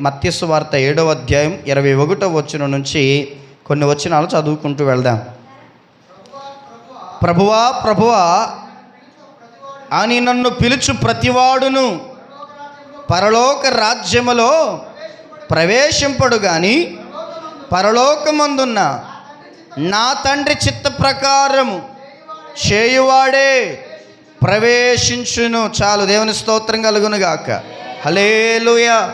మత్స్సు వార్త ఏడవ అధ్యాయం ఇరవై ఒకటో వచ్చిన నుంచి కొన్ని వచనాలు చదువుకుంటూ వెళ్దాం. ప్రభువా ప్రభువా అని నన్ను పిలుచు ప్రతివాడును పరలోక రాజ్యములో ప్రవేశింపడు గాని పరలోకమందున్న నా తండ్రి చిత్త ప్రకారము చేయువాడే ప్రవేశించును. చాలు దేవుని స్తోత్రం కలుగును గాక హలేలుయ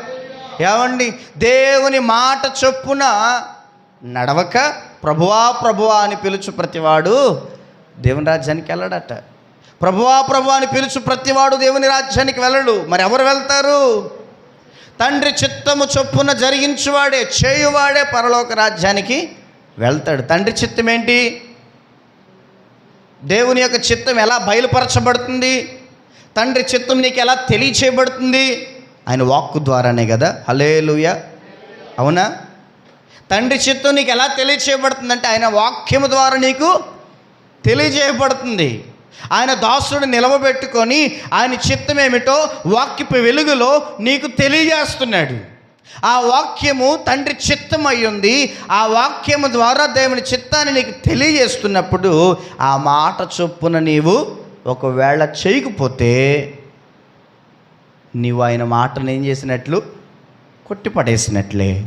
ఏమండి? దేవుని మాట చొప్పున నడవక ప్రభువా ప్రభువా అని పిలుచు ప్రతివాడు దేవుని రాజ్యానికి వెళ్ళడట. ప్రభువా ప్రభువా అని పిలుచు ప్రతివాడు దేవుని రాజ్యానికి వెళ్ళడు. మరి ఎవరు వెళ్తారు? తండ్రి చిత్తము చొప్పున జరిగించువాడే చేయువాడే పరలోక రాజ్యానికి వెళ్తాడు. తండ్రి చిత్తం ఏంటి? దేవుని యొక్క చిత్తం ఎలా బయలుపరచబడుతుంది? తండ్రి చిత్తం నీకు ఎలా తెలియచేయబడుతుంది? ఆయన వాక్కు ద్వారానే కదా? హలేలుయ అవునా? తండ్రి చిత్తం నీకు ఎలా తెలియచేయబడుతుందంటే ఆయన వాక్యము ద్వారా నీకు తెలియజేయబడుతుంది ఆయన దాసుడు నిలవబెట్టుకొని ఆయన చిత్తం ఏమిటో వాక్యపు వెలుగులో నీకు తెలియజేస్తున్నాడు. ఆ వాక్యము తండ్రి చిత్తం అయ్యింది ఆ వాక్యము ద్వారా దేవుని చిత్తాన్ని నీకు తెలియజేస్తున్నప్పుడు ఆ మాట చొప్పున నీవు ఒకవేళ చేయకపోతే నీవు ఆయన మాటను ఏం చేసినట్లు? కొట్టిపడేసినట్లే.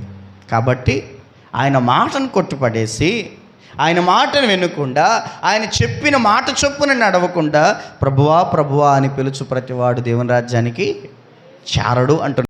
కాబట్టి ఆయన మాటను కొట్టిపడేసి ఆయన మాటను వినకుండా ఆయన చెప్పిన మాట చొప్పున నడవకుండా ప్రభువా ప్రభువా అని పిలుచు ప్రతివాడు దేవుని రాజ్యానికి చారడు అంటున్నాడు.